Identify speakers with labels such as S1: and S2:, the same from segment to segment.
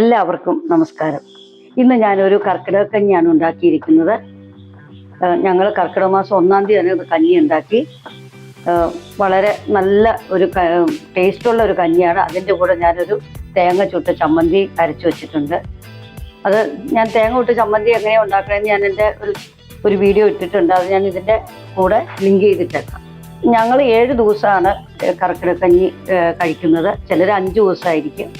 S1: എല്ലാവർക്കും നമസ്കാരം. ഇന്ന് ഞാനൊരു കർക്കിടക കഞ്ഞിയാണ് ഉണ്ടാക്കിയിരിക്കുന്നത്. ഞങ്ങൾ കർക്കിടക മാസം ഒന്നാം തീയതി തന്നെ കഞ്ഞി ഉണ്ടാക്കി. വളരെ നല്ല ഒരു ടേസ്റ്റുള്ള ഒരു കഞ്ഞിയാണ്. അതിന്റെ കൂടെ ഞാനൊരു തേങ്ങ ചുട്ട് ചമ്മന്തി അരച്ചു വെച്ചിട്ടുണ്ട്. അത് ഞാൻ തേങ്ങ ചുട്ട് ചമ്മന്തി എങ്ങനെയാണ് ഉണ്ടാക്കണമെന്ന് ഞാൻ എന്റെ ഒരു ഒരു വീഡിയോ ഇട്ടിട്ടുണ്ട്. അത് ഞാൻ ഇതിന്റെ കൂടെ ലിങ്ക് ചെയ്തിട്ടേക്കാം. ഞങ്ങൾ ഏഴ് ദിവസമാണ് കർക്കിടക കഞ്ഞി കഴിക്കുന്നത്. ചിലർ അഞ്ച് ദിവസമായിരിക്കും.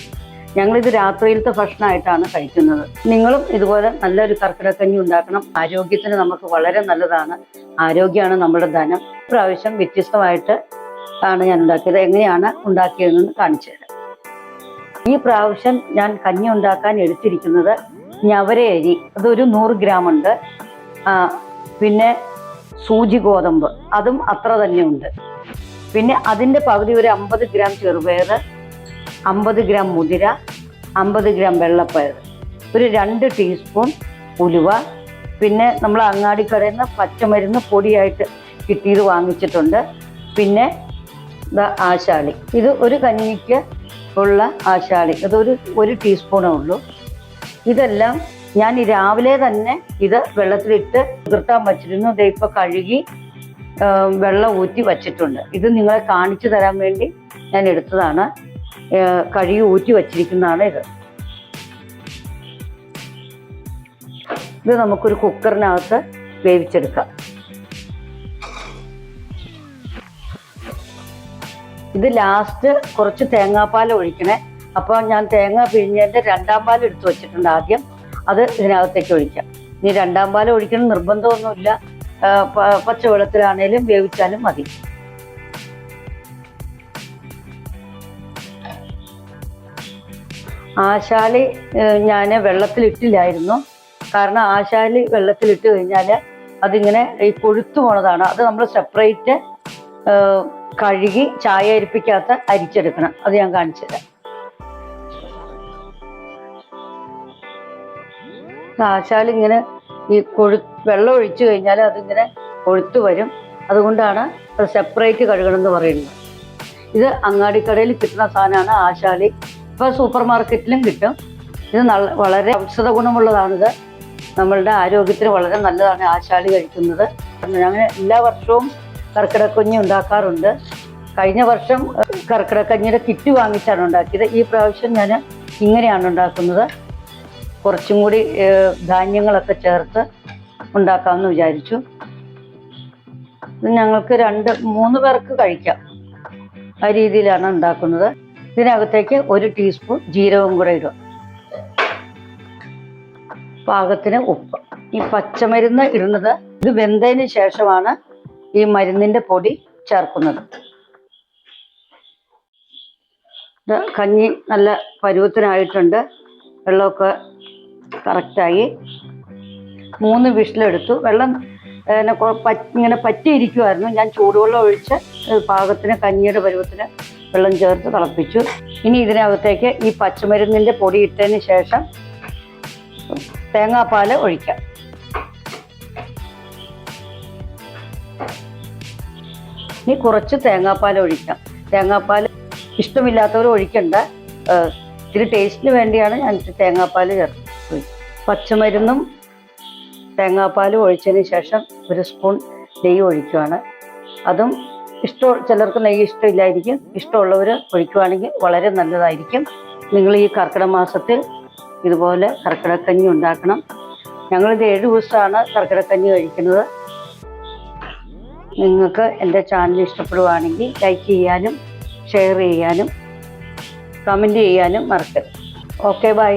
S1: ഞങ്ങളിത് രാത്രിയിലത്തെ ഭക്ഷണമായിട്ടാണ് കഴിക്കുന്നത്. നിങ്ങളും ഇതുപോലെ നല്ലൊരു കർക്കിടക്കഞ്ഞി ഉണ്ടാക്കണം. ആരോഗ്യത്തിന് നമുക്ക് വളരെ നല്ലതാണ്. ആരോഗ്യമാണ് നമ്മുടെ ധനം. പ്രാവശ്യം വ്യത്യസ്തമായിട്ട് ആണ് ഞാൻ ഉണ്ടാക്കിയത്. എങ്ങനെയാണ് ഉണ്ടാക്കിയതെന്ന് കാണിച്ചു തരാം. ഈ പ്രാവശ്യം ഞാൻ കഞ്ഞി ഉണ്ടാക്കാൻ എടുത്തിരിക്കുന്നത് ഞവര അരി അതൊരു നൂറ് ഗ്രാം ഉണ്ട്. പിന്നെ സൂചി ഗോതമ്പ്. അതും അത്ര തന്നെ ഉണ്ട്. പിന്നെ അതിന്റെ പകുതി ഒരു അമ്പത് ഗ്രാം ചെറുപയർ അമ്പത് ഗ്രാം മുതിര അമ്പത് ഗ്രാം വെള്ളപ്പയർ ഒരു രണ്ട് ടീസ്പൂൺ ഉലുവ പിന്നെ നമ്മൾ അങ്ങാടിക്കടയിൽ നിന്ന് പച്ചമരുന്ന് പൊടിയായിട്ട് കിട്ടിയത് വാങ്ങിച്ചിട്ടുണ്ട്. പിന്നെ ആശാളി. ഇത് ഒരു കഞ്ഞിക്ക് ഉള്ള ആശാളി. അതൊരു ഒരു ടീസ്പൂണേ ഉള്ളൂ. ഇതെല്ലാം ഞാൻ രാവിലെ തന്നെ ഇത് വെള്ളത്തിലിട്ട് കുതിർത്താൻ വച്ചിരുന്നു. ദേ ഇപ്പൊ കഴുകി വെള്ളം ഊറ്റി വച്ചിട്ടുണ്ട്. ഇത് നിങ്ങളെ കാണിച്ചു തരാൻ വേണ്ടി ഞാൻ എടുത്തതാണ്. കഴുകി ഊറ്റി വച്ചിരിക്കുന്നതാണ് ഇത്. ഇത് നമുക്കൊരു കുക്കറിനകത്ത് വേവിച്ചെടുക്കാം. ഇത് ലാസ്റ്റ് കുറച്ച് തേങ്ങാപ്പാൽ ഒഴിക്കണേ. അപ്പോൾ ഞാൻ തേങ്ങ പിഴിഞ്ഞതിന്റെ രണ്ടാം പാൽ എടുത്തു വെച്ചിട്ടുണ്ട് ആദ്യം. അത് ഇതിനകത്തേക്ക് ഒഴിക്കാം. ഇനി രണ്ടാം പാൽ ഒഴിക്കണം നിർബന്ധമൊന്നുമില്ല. പച്ചവെള്ളത്തിലാണേലും വേവിച്ചാലും മതി. ആശാലി ഞാൻ വെള്ളത്തിലിട്ടില്ലായിരുന്നു. കാരണം ആശാലി വെള്ളത്തിലിട്ട് കഴിഞ്ഞാൽ അതിങ്ങനെ ഈ കൊഴുത്തു പോണതാണ്. അത് നമ്മൾ സെപ്പറേറ്റ് കഴുകി ചായ അരിപ്പിക്കാത്ത അരിച്ചെടുക്കണം. അത് ഞാൻ കാണിച്ചു തരാം. ആശാൽ ഇങ്ങനെ ഈ കൊഴു വെള്ളം ഒഴിച്ചു കഴിഞ്ഞാൽ അതിങ്ങനെ കൊഴുത്തു വരും. അതുകൊണ്ടാണ് അത് സെപ്പറേറ്റ് കഴുകണം എന്ന് പറയുന്നത്. ഇത് അങ്ങാടിക്കടയിൽ കിട്ടുന്ന സാധനമാണ് ആശാലി ഇപ്പോൾ സൂപ്പർ മാർക്കറ്റിലും കിട്ടും. ഇത് വളരെ ഔഷധ ഗുണമുള്ളതാണിത്. നമ്മളുടെ ആരോഗ്യത്തിന് വളരെ നല്ലതാണ് ആശാളി കഴിക്കുന്നത്. അങ്ങനെ എല്ലാ വർഷവും കർക്കിടക്കഞ്ഞി ഉണ്ടാക്കാറുണ്ട്. കഴിഞ്ഞ വർഷം കർക്കിടക്കഞ്ഞിയുടെ കിറ്റ് വാങ്ങിച്ചാണ് ഉണ്ടാക്കിയത്. ഈ പ്രാവശ്യം ഞാൻ ഇങ്ങനെയാണ് ഉണ്ടാക്കുന്നത്. കുറച്ചും കൂടി ധാന്യങ്ങളൊക്കെ ചേർത്ത് ഉണ്ടാക്കാമെന്ന് വിചാരിച്ചു. ഇത് ഞങ്ങൾക്ക് രണ്ട് മൂന്ന് പേർക്ക് കഴിക്കാം. ആ രീതിയിലാണ് ഉണ്ടാക്കുന്നത്. ഇതിനകത്തേക്ക് ഒരു ടീസ്പൂൺ ജീരകം കൂടെ ഇടുക. പാകത്തിന് ഉപ്പ്. ഈ പച്ചമരുന്ന് ഇടുന്നത് ഇത് വെന്തതിന് ശേഷമാണ് ഈ മരുന്നിന്റെ പൊടി ചേർക്കുന്നത്. ഇത് കഞ്ഞി നല്ല പരുവത്തിനായിട്ടുണ്ട്. വെള്ളമൊക്കെ കറക്റ്റായി മൂന്ന് വിഷിലെടുത്തു. വെള്ളം പറ്റ്- ഇങ്ങനെ പറ്റിയിരിക്കുമായിരുന്നു ഞാൻ ചൂടുവെള്ളം ഒഴിച്ച് പാകത്തിന് കഞ്ഞിയുടെ പരുവത്തിന് വെള്ളം ചേർത്ത് തിളപ്പിച്ചു. ഇനി ഇതിനകത്തേക്ക് ഈ പച്ചമരുന്നിന്റെ പൊടി ഇട്ടതിന് ശേഷം തേങ്ങാപ്പാൽ ഒഴിക്കാം. ഇനി കുറച്ച് തേങ്ങാപ്പാൽ ഒഴിക്കാം. തേങ്ങാപ്പാൽ ഇഷ്ടമില്ലാത്തവർ ഒഴിക്കണ്ട. ഇതിന് ടേസ്റ്റിന് വേണ്ടിയാണ് ഞാൻ തേങ്ങാപ്പാൽ ചേർത്ത്. പച്ചമരുന്നും തേങ്ങാപ്പാലും ഒഴിച്ചതിന് ശേഷം ഒരു സ്പൂൺ നെയ്യ് ഒഴിക്കുകയാണ് അതും ഇഷ്ടം ചിലർക്ക് നെയ്യ് ഇഷ്ടമില്ലായിരിക്കും. ഇഷ്ടമുള്ളവർ ഒഴിക്കുകയാണെങ്കിൽ വളരെ നല്ലതായിരിക്കും. നിങ്ങൾ ഈ കർക്കിടക മാസത്തിൽ ഇതുപോലെ കർക്കിടക്കഞ്ഞി ഉണ്ടാക്കണം. ഞങ്ങളിത് ഏഴ് ദിവസമാണ് കർക്കിടക്കഞ്ഞി കഴിക്കുന്നത്. നിങ്ങൾക്ക് എന്റെ ചാനൽ ഇഷ്ടപ്പെടുവാണെങ്കിൽ ലൈക്ക് ചെയ്യാനും ഷെയർ ചെയ്യാനും കമന്റ് ചെയ്യാനും മറക്കരുത്. Okay bye